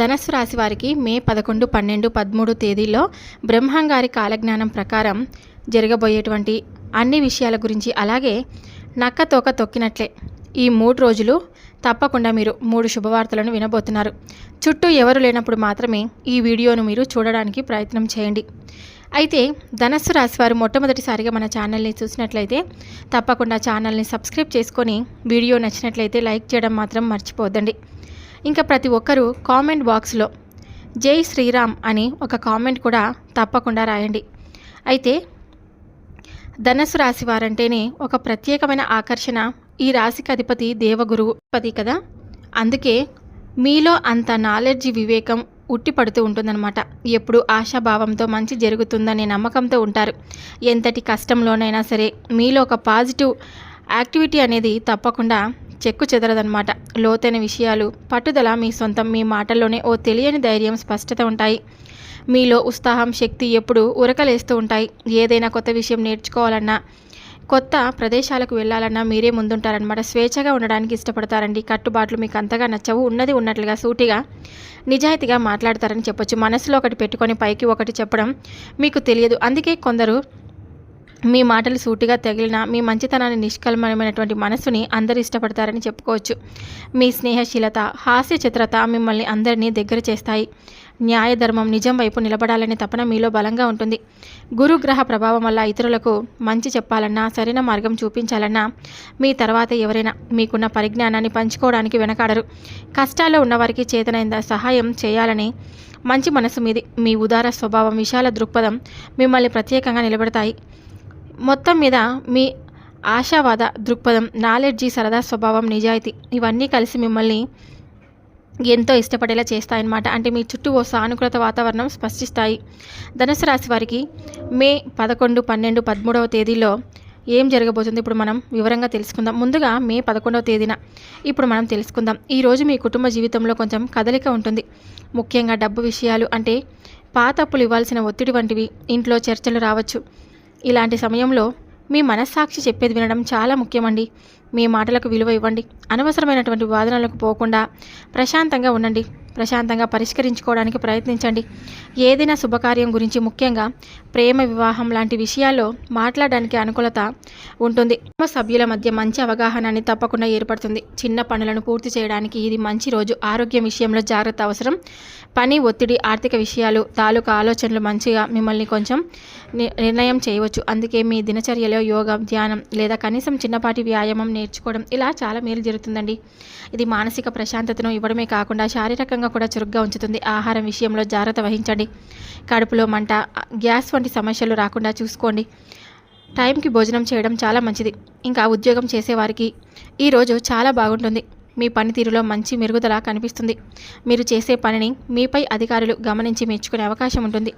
ధనస్సు రాశి వారికి మే పదకొండు పన్నెండు పదమూడు తేదీల్లో బ్రహ్మంగారి కాలజ్ఞానం ప్రకారం జరగబోయేటువంటి అన్ని విషయాల గురించి అలాగే నక్క తోక తొక్కినట్లే ఈ మూడు రోజులు తప్పకుండా మీరు మూడు శుభవార్తలను వినబోతున్నారు. చుట్టూ ఎవరు లేనప్పుడు మాత్రమే ఈ వీడియోను మీరు చూడడానికి ప్రయత్నం చేయండి. అయితే ధనస్సు రాశి వారు మొట్టమొదటిసారిగా మన ఛానల్ని చూసినట్లయితే తప్పకుండా ఛానల్ని సబ్స్క్రైబ్ చేసుకొని వీడియో నచ్చినట్లయితే లైక్ చేయడం మాత్రం మర్చిపోద్దండి ఇంకా ప్రతి ఒక్కరూ కామెంట్ బాక్స్లో జై శ్రీరామ్ అని ఒక కామెంట్ కూడా తప్పకుండా రాయండి. అయితే ధనస్సు రాశి వారంటేనే ఒక ప్రత్యేకమైన ఆకర్షణ ఈ రాశికి అధిపతి దేవగురువు పది కదా? అందుకే మీలో అంత నాలెడ్జ్ వివేకం ఉట్టిపడుతూ ఉంటుందన్నమాట. ఎప్పుడు ఆశాభావంతో మంచి జరుగుతుందనే నమ్మకంతో ఉంటారు. ఎంతటి కష్టంలోనైనా సరే మీలో ఒక పాజిటివ్ యాక్టివిటీ అనేది తప్పకుండా చెక్కు చెదరదనమాట లోతైన విషయాలు పట్టుదల మీ సొంతం మీ మాటల్లోనే ఓ తెలియని ధైర్యం స్పష్టత ఉంటాయి. మీలో ఉత్సాహం శక్తి ఎప్పుడు ఉరకలేస్తూ ఉంటాయి. ఏదైనా కొత్త విషయం నేర్చుకోవాలన్నా కొత్త ప్రదేశాలకు వెళ్ళాలన్నా మీరే ముందుంటారనమాట స్వేచ్ఛగా ఉండడానికి ఇష్టపడతారండి. కట్టుబాట్లు మీకు అంతగా నచ్చవు. ఉన్నది ఉన్నట్లుగా సూటిగా నిజాయితీగా మాట్లాడతారని చెప్పొచ్చు. మనసులో ఒకటి పెట్టుకొని పైకి ఒకటి చెప్పడం మీకు తెలియదు. అందుకే కొందరు మీ మాటలు సూటిగా తగిలిన మీ మంచితనాన్ని నిష్కల్మమైనటువంటి మనసుని అందరూ ఇష్టపడతారని చెప్పుకోవచ్చు. మీ స్నేహశీలత హాస్య చిత్రత మిమ్మల్ని అందరినీ దగ్గర చేస్తాయి. న్యాయధర్మం నిజం వైపు నిలబడాలనే తపన మీలో బలంగా ఉంటుంది. గురుగ్రహ ప్రభావం వల్ల ఇతరులకు మంచి చెప్పాలన్నా సరైన మార్గం చూపించాలన్నా మీ తర్వాత ఎవరైనా మీకున్న పరిజ్ఞానాన్ని పంచుకోవడానికి వెనకాడరు. కష్టాల్లో ఉన్నవారికి చేతనైన సహాయం చేయాలని మంచి మనసు మీది. మీ ఉదార స్వభావం విశాల దృక్పథం మిమ్మల్ని ప్రత్యేకంగా నిలబెడతాయి. మొత్తం మీద మీ ఆశావాద దృక్పథం నాలెడ్జి సరదా స్వభావం నిజాయితీ ఇవన్నీ కలిసి మిమ్మల్ని ఎంతో ఇష్టపడేలా చేస్తాయన్నమాట. అంటే మీ చుట్టూ ఓ సానుకూలత వాతావరణం స్పష్టిస్తాయి ధనుసు రాశి వారికి మే పదకొండు పన్నెండు పదమూడవ తేదీలో ఏం జరగబోతుంది? ఇప్పుడు మనం వివరంగా తెలుసుకుందాం. ముందుగా మే పదకొండవ తేదీన ఇప్పుడు మనం తెలుసుకుందాం. ఈరోజు మీ కుటుంబ జీవితంలో కొంచెం కదలిక ఉంటుంది. ముఖ్యంగా డబ్బు విషయాలు అంటే పాత అప్పులు ఇవ్వాల్సిన ఒత్తిడి వంటివి ఇంట్లో చర్చలు రావచ్చు. ఇలాంటి సమయంలో మీ మనస్సాక్షి చెప్పేది వినడం చాలా ముఖ్యమండి. మీ మాటలకు విలువ ఇవ్వండి. అనవసరమైనటువంటి వాదనలకు పోకుండా ప్రశాంతంగా ఉండండి. ప్రశాంతంగా పరిష్కరించుకోవడానికి ప్రయత్నించండి. ఏదైనా శుభకార్యం గురించి ముఖ్యంగా ప్రేమ వివాహం లాంటి విషయాల్లో మాట్లాడడానికి అనుకూలత ఉంటుంది. కుటుంబ సభ్యుల మధ్య మంచి అవగాహనని తప్పకుండా ఏర్పడుతుంది. చిన్న పనులను పూర్తి చేయడానికి ఇది మంచి రోజు. ఆరోగ్యం విషయంలో జాగ్రత్త అవసరం. పని ఒత్తిడి ఆర్థిక విషయాలు తాలూకా ఆలోచనలు మంచిగా మిమ్మల్ని కొంచెం ని- నిర్ణయం చేయవచ్చు. అందుకే మీ దినచర్యలో యోగా ధ్యానం లేదా కనీసం చిన్నపాటి వ్యాయామం నేర్చుకోవడం ఇలా చాలా మేలు జరుగుతుందండి. ఇది మానసిక ప్రశాంతతను ఇవ్వడమే కాకుండా శారీరకంగా కూడా చురుగ్గా ఉంచుతుంది. ఆహారం విషయంలో జాగ్రత్త వహించండి. కడుపులో మంట గ్యాస్ వంటి సమస్యలు రాకుండా చూసుకోండి. టైంకి భోజనం చేయడం చాలా మంచిది. ఇంకా ఉద్యోగం చేసేవారికి ఈరోజు చాలా బాగుంటుంది. మీ పనితీరులో మంచి మెరుగుదల కనిపిస్తుంది. మీరు చేసే పనిని మీపై అధికారులు గమనించి మెచ్చుకునే అవకాశం ఉంటుంది.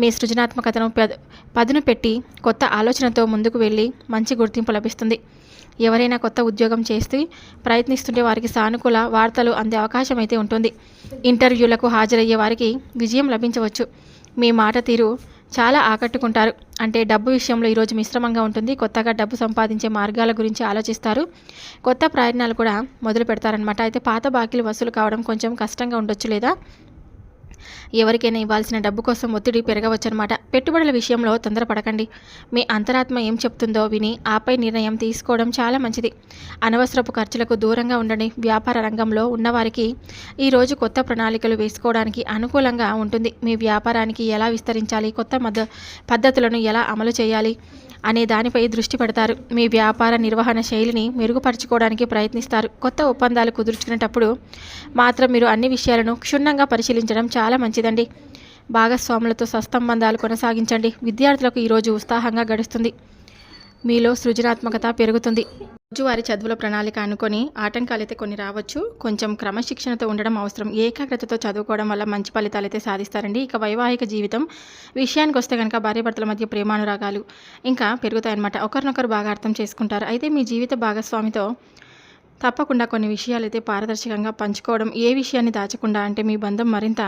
మీ సృజనాత్మకతను పదును పెట్టి కొత్త ఆలోచనతో ముందుకు వెళ్ళి మంచి గుర్తింపు లభిస్తుంది. ఎవరైనా కొత్త ఉద్యోగం చేస్తూ ప్రయత్నిస్తుంటే వారికి సానుకూల వార్తలు అందే అవకాశం అయితే ఉంటుంది. ఇంటర్వ్యూలకు హాజరయ్యే వారికి విజయం లభించవచ్చు. మీ మాట తీరు చాలా ఆకట్టుకుంటారు. అంటే డబ్బు విషయంలో ఈరోజు మిశ్రమంగా ఉంటుంది. కొత్తగా డబ్బు సంపాదించే మార్గాల గురించి ఆలోచిస్తారు. కొత్త ప్రయత్నాలు కూడా మొదలు పెడతారనమాట అయితే పాత బాకీలు వసూలు కావడం కొంచెం కష్టంగా ఉండొచ్చు లేదా? ఎవరికైనా ఇవ్వాల్సిన డబ్బు కోసం ఒత్తిడి పెరగవచ్చనమాట పెట్టుబడుల విషయంలో తొందరపడకండి. మీ అంతరాత్మ ఏం చెప్తుందో విని ఆపై నిర్ణయం తీసుకోవడం చాలా మంచిది. అనవసరపు ఖర్చులకు దూరంగా ఉండండి. వ్యాపార రంగంలో ఉన్నవారికి ఈరోజు కొత్త ప్రణాళికలు వేసుకోవడానికి అనుకూలంగా ఉంటుంది. మీ వ్యాపారానికి ఎలా విస్తరించాలి? కొత్త మద్ద పద్ధతులను ఎలా అమలు చేయాలి? అనే దానిపై దృష్టి పెడతారు. మీ వ్యాపార నిర్వహణ శైలిని మెరుగుపరచుకోవడానికి ప్రయత్నిస్తారు. కొత్త ఒప్పందాలు కుదుర్చుకునేటప్పుడు మాత్రం మీరు అన్ని విషయాలను క్షుణ్ణంగా పరిశీలించడం చాలా మంచిదండి. భాగస్వాములతో సస్తంబంధాలు కొనసాగించండి. విద్యార్థులకు ఈరోజు ఉత్సాహంగా గడుస్తుంది. మీలో సృజనాత్మకత పెరుగుతుంది. రోజువారి చదువుల ప్రణాళిక అనుకొని ఆటంకాలు అయితే కొన్ని రావచ్చు. కొంచెం క్రమశిక్షణతో ఉండడం అవసరం. ఏకాగ్రతతో చదువుకోవడం వల్ల మంచి ఫలితాలు అయితే సాధిస్తారండి. ఇక వైవాహిక జీవితం విషయానికి వస్తే కనుక భార్యాభర్తల మధ్య ప్రేమానురాగాలు ఇంకా పెరుగుతాయన్నమాట. ఒకరినొకరు బాగా అర్థం చేసుకుంటారు. అయితే మీ జీవిత భాగస్వామితో తప్పకుండా కొన్ని విషయాలు అయితే పారదర్శకంగా పంచుకోవడం ఏ విషయాన్ని దాచకుండా అంటే మీ బంధం మరింత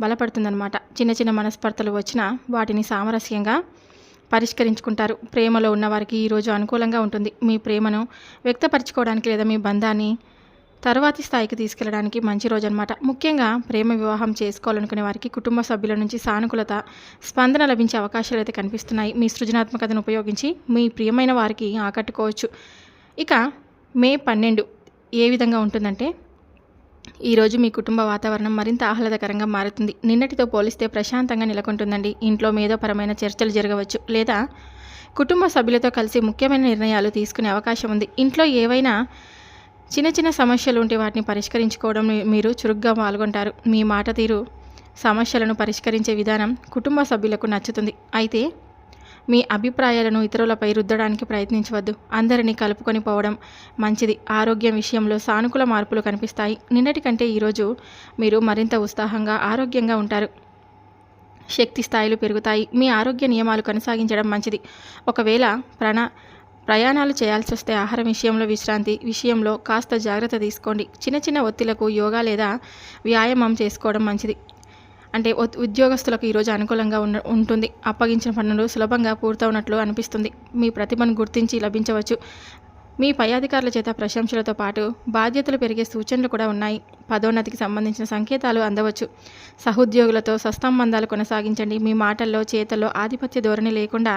బలపడుతుందన్నమాట. చిన్న చిన్న మనస్పర్ధలు వచ్చినా వాటిని సామరస్యంగా పరిష్కరించుకుంటారు. ప్రేమలో ఉన్నవారికి ఈరోజు అనుకూలంగా ఉంటుంది. మీ ప్రేమను వ్యక్తపరచుకోవడానికి లేదా మీ బంధాన్ని తర్వాతి స్థాయికి తీసుకెళ్ళడానికి మంచి రోజు అనమాట ముఖ్యంగా ప్రేమ వివాహం చేసుకోవాలనుకునే వారికి కుటుంబ సభ్యుల నుంచి సానుకూలత స్పందన లభించే అవకాశాలు అయితే కనిపిస్తున్నాయి. మీ సృజనాత్మకతను ఉపయోగించి మీ ప్రియమైన వారికి ఆకట్టుకోవచ్చు. ఇక మే పన్నెండు ఏ విధంగా ఉంటుందంటే ఈరోజు మీ కుటుంబ వాతావరణం మరింత ఆహ్లాదకరంగా మారుతుంది. నిన్నటితో పోలిస్తే ప్రశాంతంగా నెలకొంటుందండి. ఇంట్లో మేధోపరమైన చర్చలు జరగవచ్చు లేదా కుటుంబ సభ్యులతో కలిసి ముఖ్యమైన నిర్ణయాలు తీసుకునే అవకాశం ఉంది. ఇంట్లో ఏవైనా చిన్న చిన్న సమస్యలు ఉంటే వాటిని పరిష్కరించుకోవడం మీరు చురుగ్గా పాల్గొంటారు. మీ మాట తీరు సమస్యలను పరిష్కరించే విధానం కుటుంబ సభ్యులకు నచ్చుతుంది. అయితే మీ అభిప్రాయాలను ఇతరులపై రుద్దడానికి ప్రయత్నించవద్దు. అందరినీ కలుపుకొని పోవడం మంచిది. ఆరోగ్యం విషయంలో సానుకూల మార్పులు కనిపిస్తాయి. నిన్నటి కంటే ఈరోజు మీరు మరింత ఉత్సాహంగా ఆరోగ్యంగా ఉంటారు. శక్తి స్థాయిలు పెరుగుతాయి. మీ ఆరోగ్య నియమాలు కొనసాగించడం మంచిది. ఒకవేళ ప్రణా ప్రయాణాలు చేయాల్సి వస్తే ఆహారం విషయంలో విశ్రాంతి విషయంలో కాస్త జాగ్రత్త తీసుకోండి. చిన్న చిన్న ఒత్తిళ్ళకు యోగా లేదా వ్యాయామం చేసుకోవడం మంచిది. అంటే ఉద్యోగస్తులకు ఈరోజు అనుకూలంగా ఉన్న ఉంటుంది. అప్పగించిన పనులు సులభంగా పూర్తవునట్లు అనిపిస్తుంది. మీ ప్రతిభను గుర్తించి లభించవచ్చు. మీ పై అధికారుల చేత ప్రశంసలతో పాటు బాధ్యతలు పెరిగే సూచనలు కూడా ఉన్నాయి. పదోన్నతికి సంబంధించిన సంకేతాలు అందవచ్చు. సహోద్యోగులతో సస్తంబంధాలు కొనసాగించండి. మీ మాటల్లో చేతల్లో ఆధిపత్య ధోరణి లేకుండా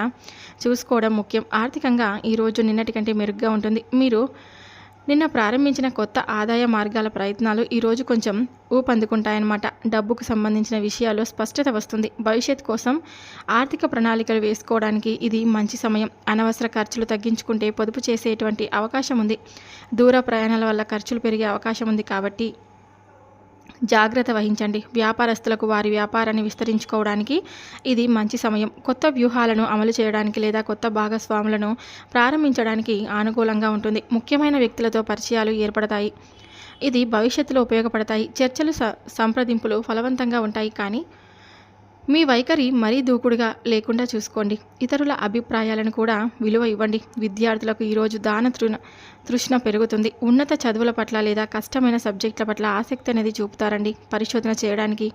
చూసుకోవడం ముఖ్యం. ఆర్థికంగా ఈరోజు నిన్నటి కంటే మెరుగ్గా ఉంటుంది. మీరు నిన్న ప్రారంభించిన కొత్త ఆదాయ మార్గాల ప్రయత్నాలు ఈరోజు కొంచెం ఊపందుకుంటాయన్నమాట. డబ్బుకు సంబంధించిన విషయాల్లో స్పష్టత వస్తుంది. భవిష్యత్ కోసం ఆర్థిక ప్రణాళికలు వేసుకోవడానికి ఇది మంచి సమయం. అనవసర ఖర్చులు తగ్గించుకుంటే పొదుపు చేసేటువంటి అవకాశం ఉంది. దూర ప్రయాణాల వల్ల ఖర్చులు పెరిగే అవకాశం ఉంది కాబట్టి జాగ్రత్త వహించండి. వ్యాపారస్తులకు వారి వ్యాపారాన్ని విస్తరించుకోవడానికి ఇది మంచి సమయం. కొత్త వ్యూహాలను అమలు చేయడానికి లేదా కొత్త భాగస్వాములను ప్రారంభించడానికి అనుకూలంగా ఉంటుంది. ముఖ్యమైన వ్యక్తులతో పరిచయాలు ఏర్పడతాయి. ఇది భవిష్యత్తులో ఉపయోగపడతాయి. చర్చలు సంప్రదింపులు ఫలవంతంగా ఉంటాయి. కానీ మీ వైఖరి మరీ దూకుడుగా లేకుండా చూసుకోండి. ఇతరుల అభిప్రాయాలను కూడా విలువ ఇవ్వండి. విద్యార్థులకు ఈరోజు దాన తృణ తృష్ణ పెరుగుతుంది. ఉన్నత చదువుల పట్ల లేదా కష్టమైన సబ్జెక్టుల పట్ల ఆసక్తి అనేది చూపుతారండి. పరిశోధన చేయడానికి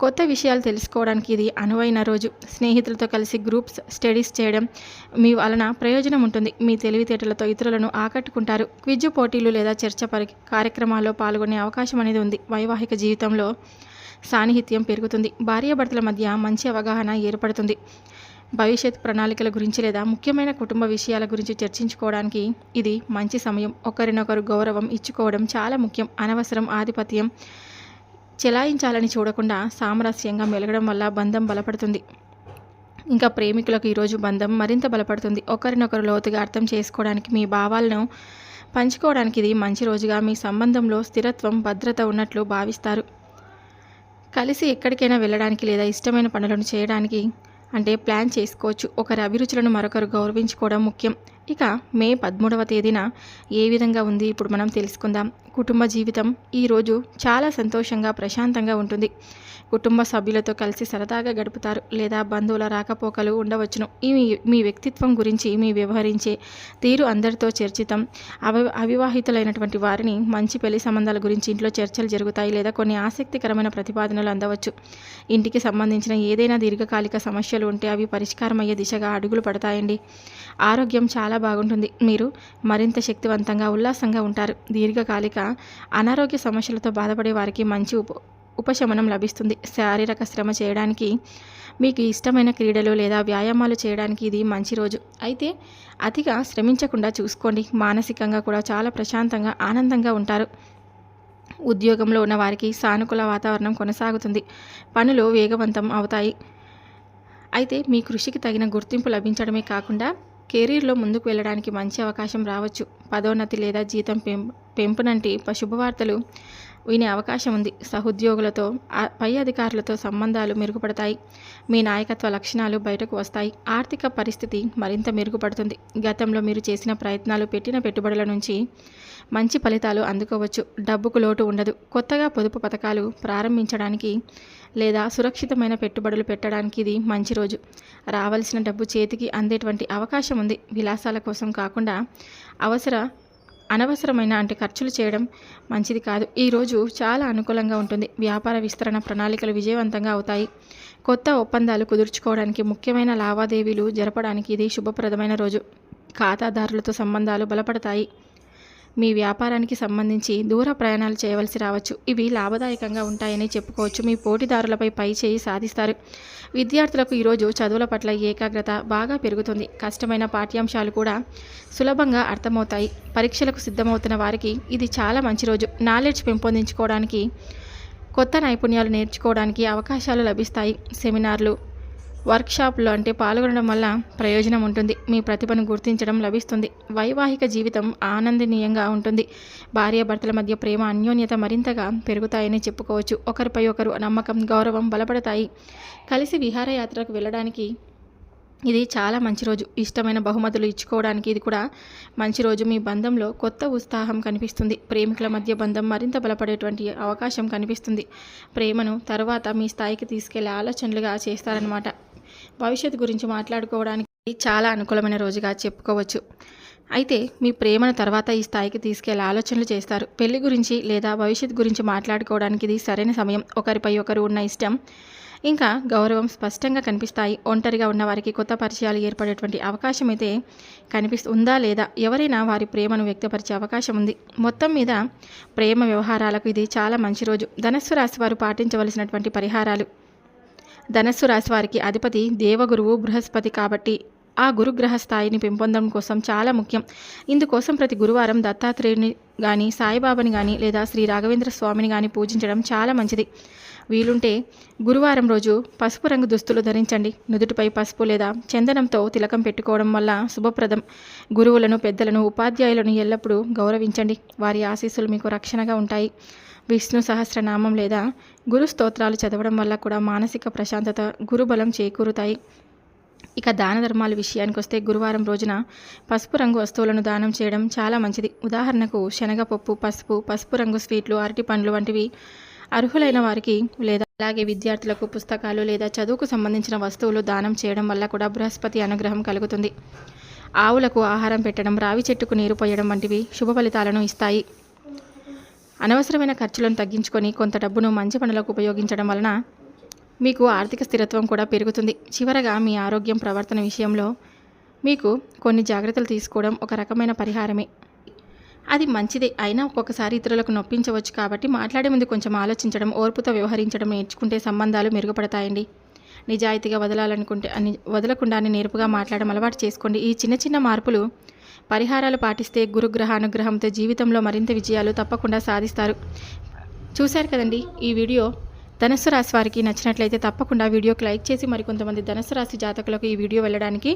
కొత్త విషయాలు తెలుసుకోవడానికి ఇది అనువైన రోజు. స్నేహితులతో కలిసి గ్రూప్స్ స్టడీస్ చేయడం మీ వలన ప్రయోజనం ఉంటుంది. మీ తెలివితేటలతో ఇతరులను ఆకట్టుకుంటారు. క్విజ్ పోటీలు లేదా చర్చ పరి కార్యక్రమాల్లో పాల్గొనే అవకాశం అనేది ఉంది. వైవాహిక జీవితంలో సాన్నిహిత్యం పెరుగుతుంది. భార్యాభర్తల మధ్య మంచి అవగాహన ఏర్పడుతుంది. భవిష్యత్ ప్రణాళికల గురించి లేదా ముఖ్యమైన కుటుంబ విషయాల గురించి చర్చించుకోవడానికి ఇది మంచి సమయం. ఒకరినొకరు గౌరవం ఇచ్చుకోవడం చాలా ముఖ్యం. అనవసరం ఆధిపత్యం చెలాయించాలని చూడకుండా సామరస్యంగా మెలగడం వల్ల బంధం బలపడుతుంది. ఇంకా ప్రేమికులకు ఈరోజు బంధం మరింత బలపడుతుంది. ఒకరినొకరు లోతుగా అర్థం చేసుకోవడానికి మీ భావాలను పంచుకోవడానికి ఇది మంచి రోజుగా మీ సంబంధంలో స్థిరత్వం భద్రత ఉన్నట్లు భావిస్తారు. కలిసి ఎక్కడికైనా వెళ్ళడానికి లేదా ఇష్టమైన పనులను చేయడానికి అంటే ప్లాన్ చేసుకోవచ్చు. ఒకరి అభిరుచులను మరొకరు గౌరవించుకోవడం ముఖ్యం. ఇక మే పదమూడవ తేదీన ఏ విధంగా ఉంది ఇప్పుడు మనం తెలుసుకుందాం. కుటుంబ జీవితం ఈరోజు చాలా సంతోషంగా ప్రశాంతంగా ఉంటుంది. కుటుంబ సభ్యులతో కలిసి సరదాగా గడుపుతారు లేదా బంధువుల రాకపోకలు ఉండవచ్చును. ఈ మీ వ్యక్తిత్వం గురించి మీ వ్యవహరించే తీరు అందరితో చర్చితం. అవి అవివాహితులైనటువంటి వారిని మంచి పెళ్ళి సంబంధాల గురించి ఇంట్లో చర్చలు జరుగుతాయి లేదా కొన్ని ఆసక్తికరమైన ప్రతిపాదనలు అందవచ్చు. ఇంటికి సంబంధించిన ఏదైనా దీర్ఘకాలిక సమస్యలు ఉంటే అవి పరిష్కారమయ్యే దిశగా అడుగులు పడతాయండి. ఆరోగ్యం చాలా బాగుంటుంది. మీరు మరింత శక్తివంతంగా ఉల్లాసంగా ఉంటారు. దీర్ఘకాలిక అనారోగ్య సమస్యలతో బాధపడే వారికి మంచి ఉప ఉపశమనం లభిస్తుంది. శారీరక శ్రమ చేయడానికి మీకు ఇష్టమైన క్రీడలు లేదా వ్యాయామాలు చేయడానికి ఇది మంచి రోజు. అయితే అతిగా శ్రమించకుండా చూసుకోండి. మానసికంగా కూడా చాలా ప్రశాంతంగా ఆనందంగా ఉంటారు. ఉద్యోగంలో ఉన్న వారికి సానుకూల వాతావరణం కొనసాగుతుంది. పనులు వేగవంతం అవుతాయి. అయితే మీ కృషికి తగిన గుర్తింపు లభించడమే కాకుండా కెరీర్లో ముందుకు వెళ్ళడానికి మంచి అవకాశం రావచ్చు. పదోన్నతి లేదా జీతం పెంపు పెంపునంటి శుభవార్తలు వినే అవకాశం ఉంది. సహోద్యోగులతో పై అధికారులతో సంబంధాలు మెరుగుపడతాయి. మీ నాయకత్వ లక్షణాలు బయటకు వస్తాయి. ఆర్థిక పరిస్థితి మరింత మెరుగుపడుతుంది. గతంలో మీరు చేసిన ప్రయత్నాలు పెట్టిన పెట్టుబడుల నుంచి మంచి ఫలితాలు అందుకోవచ్చు. డబ్బుకు లోటు ఉండదు. కొత్తగా పొదుపు పథకాలు ప్రారంభించడానికి లేదా సురక్షితమైన పెట్టుబడులు పెట్టడానికి ఇది మంచి రోజు. రావలసిన డబ్బు చేతికి అందేటువంటి అవకాశం ఉంది. విలాసాల కోసం కాకుండా అవసర అనవసరమైన అంటే ఖర్చులు చేయడం మంచిది కాదు. ఈరోజు చాలా అనుకూలంగా ఉంటుంది. వ్యాపార విస్తరణ ప్రణాళికలు విజయవంతంగా అవుతాయి. కొత్త ఒప్పందాలు కుదుర్చుకోవడానికి ముఖ్యమైన లావాదేవీలు జరపడానికి ఇది శుభప్రదమైన రోజు. ఖాతాదారులతో సంబంధాలు బలపడతాయి. మీ వ్యాపారానికి సంబంధించి దూర ప్రయాణాలు చేయవలసి రావచ్చు. ఇవి లాభదాయకంగా ఉంటాయని చెప్పుకోవచ్చు. మీ పోటీదారులపై పై చేయి సాధిస్తారు. విద్యార్థులకు ఈరోజు చదువుల పట్ల ఏకాగ్రత బాగా పెరుగుతుంది. కష్టమైన పాఠ్యాంశాలు కూడా సులభంగా అర్థమవుతాయి. పరీక్షలకు సిద్ధమవుతున్న వారికి ఇది చాలా మంచి రోజు. నాలెడ్జ్ పెంపొందించుకోవడానికి కొత్త నైపుణ్యాలు నేర్చుకోవడానికి అవకాశాలు లభిస్తాయి. సెమినార్లు వర్క్షాప్లో అంటే పాల్గొనడం వల్ల ప్రయోజనం ఉంటుంది. మీ ప్రతిభను గుర్తించడం లభిస్తుంది. వైవాహిక జీవితం ఆనందనీయంగా ఉంటుంది. భార్యాభర్తల మధ్య ప్రేమ అన్యోన్యత మరింతగా పెరుగుతాయని చెప్పుకోవచ్చు. ఒకరిపై ఒకరు నమ్మకం గౌరవం బలపడతాయి. కలిసి విహారయాత్రకు వెళ్ళడానికి ఇది చాలా మంచి రోజు. ఇష్టమైన బహుమతులు ఇచ్చుకోవడానికి ఇది కూడా మంచి రోజు. మీ బంధంలో కొత్త ఉత్సాహం కనిపిస్తుంది. ప్రేమికుల మధ్య బంధం మరింత బలపడేటువంటి అవకాశం కనిపిస్తుంది. ప్రేమను తర్వాత మీ స్థాయికి తీసుకెళ్ళే ఆలోచనలుగా చేస్తారనమాట భవిష్యత్తు గురించి మాట్లాడుకోవడానికి చాలా అనుకూలమైన రోజుగా చెప్పుకోవచ్చు. అయితే మీ ప్రేమను తర్వాత ఈ స్థాయికి తీసుకెళ్ళే ఆలోచనలు చేస్తారు. పెళ్ళి గురించి లేదా భవిష్యత్తు గురించి మాట్లాడుకోవడానికి ఇది సరైన సమయం. ఒకరిపై ఒకరు ఉన్న ఇష్టం ఇంకా గౌరవం స్పష్టంగా కనిపిస్తాయి. ఒంటరిగా ఉన్న వారికి కొత్త పరిచయాలు ఏర్పడేటువంటి అవకాశం అయితే కనిపిస్తుందా లేదా? ఎవరైనా వారి ప్రేమను వ్యక్తపరిచే అవకాశం ఉంది. మొత్తం మీద ప్రేమ వ్యవహారాలకు ఇది చాలా మంచి రోజు. ధనస్సు రాశి వారు పాటించవలసినటువంటి పరిహారాలు. ధనస్సు రాశి వారికి అధిపతి దేవగురువు బృహస్పతి కాబట్టి ఆ గురుగ్రహ స్థాయిని పెంపొందడం కోసం చాలా ముఖ్యం. ఇందుకోసం ప్రతి గురువారం దత్తాత్రేయుని కానీ సాయిబాబాని కానీ లేదా శ్రీ రాఘవేంద్ర స్వామిని కానీ పూజించడం చాలా మంచిది. వీలుంటే గురువారం రోజు పసుపు రంగు దుస్తులు ధరించండి. నుదుటిపై పసుపు లేదా చందనంతో తిలకం పెట్టుకోవడం వల్ల శుభప్రదం. గురువులను పెద్దలను ఉపాధ్యాయులను ఎల్లప్పుడూ గౌరవించండి. వారి ఆశీస్సులు మీకు రక్షణగా ఉంటాయి. విష్ణు సహస్రనామం లేదా గురు స్తోత్రాలు చదవడం వల్ల కూడా మానసిక ప్రశాంతత గురుబలం చేకూరుతాయి. ఇక దాన ధర్మాల విషయానికి వస్తే గురువారం రోజున పసుపు రంగు వస్తువులను దానం చేయడం చాలా మంచిది. ఉదాహరణకు శనగపప్పు పసుపు పసుపు రంగు స్వీట్లు అరటి పండ్లు వంటివి అర్హులైన వారికి లేదా అలాగే విద్యార్థులకు పుస్తకాలు లేదా చదువుకు సంబంధించిన వస్తువులు దానం చేయడం వల్ల కూడా బృహస్పతి అనుగ్రహం కలుగుతుంది. ఆవులకు ఆహారం పెట్టడం రావి చెట్టుకు నీరు పోయడం వంటివి శుభ ఫలితాలను ఇస్తాయి. అనవసరమైన ఖర్చులను తగ్గించుకొని కొంత డబ్బును మంచి పనులకు ఉపయోగించడం వలన మీకు ఆర్థిక స్థిరత్వం కూడా పెరుగుతుంది. చివరగా మీ ఆరోగ్యం ప్రవర్తన విషయంలో మీకు కొన్ని జాగ్రత్తలు తీసుకోవడం ఒక రకమైన పరిహారమే. అది మంచిదే. అయినా ఒక్కొక్కసారి ఇతరులకు నొప్పించవచ్చు కాబట్టి మాట్లాడే ముందు కొంచెం ఆలోచించడం ఓర్పుతో వ్యవహరించడం నేర్చుకుంటే సంబంధాలు మెరుగుపడతాయండి. నిజాయితీగా వదలాలనుకుంటే అని వదలకుండానే నేర్పుగా మాట్లాడడం అలవాటు చేసుకోండి. ఈ చిన్న చిన్న మార్పులు పరిహారాలు పాటిస్తే గురుగ్రహ అనుగ్రహంతో జీవితంలో మరింత విజయాలు తప్పకుండా సాధిస్తారు. చూశారు కదండి ఈ వీడియో ధనస్సు రాశి వారికి నచ్చినట్లయితే తప్పకుండా వీడియోకి లైక్ చేసి మరికొంతమంది ధనస్సు రాశి జాతకులకు ఈ వీడియో వెళ్ళడానికి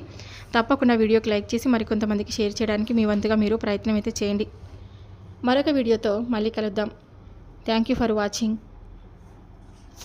తప్పకుండా వీడియోకి లైక్ చేసి మరికొంతమందికి షేర్ చేయడానికి మీ వంతుగా మీరు ప్రయత్నం అయితే చేయండి. మరొక వీడియోతో మళ్ళీ కలుద్దాం. Thank you for watching.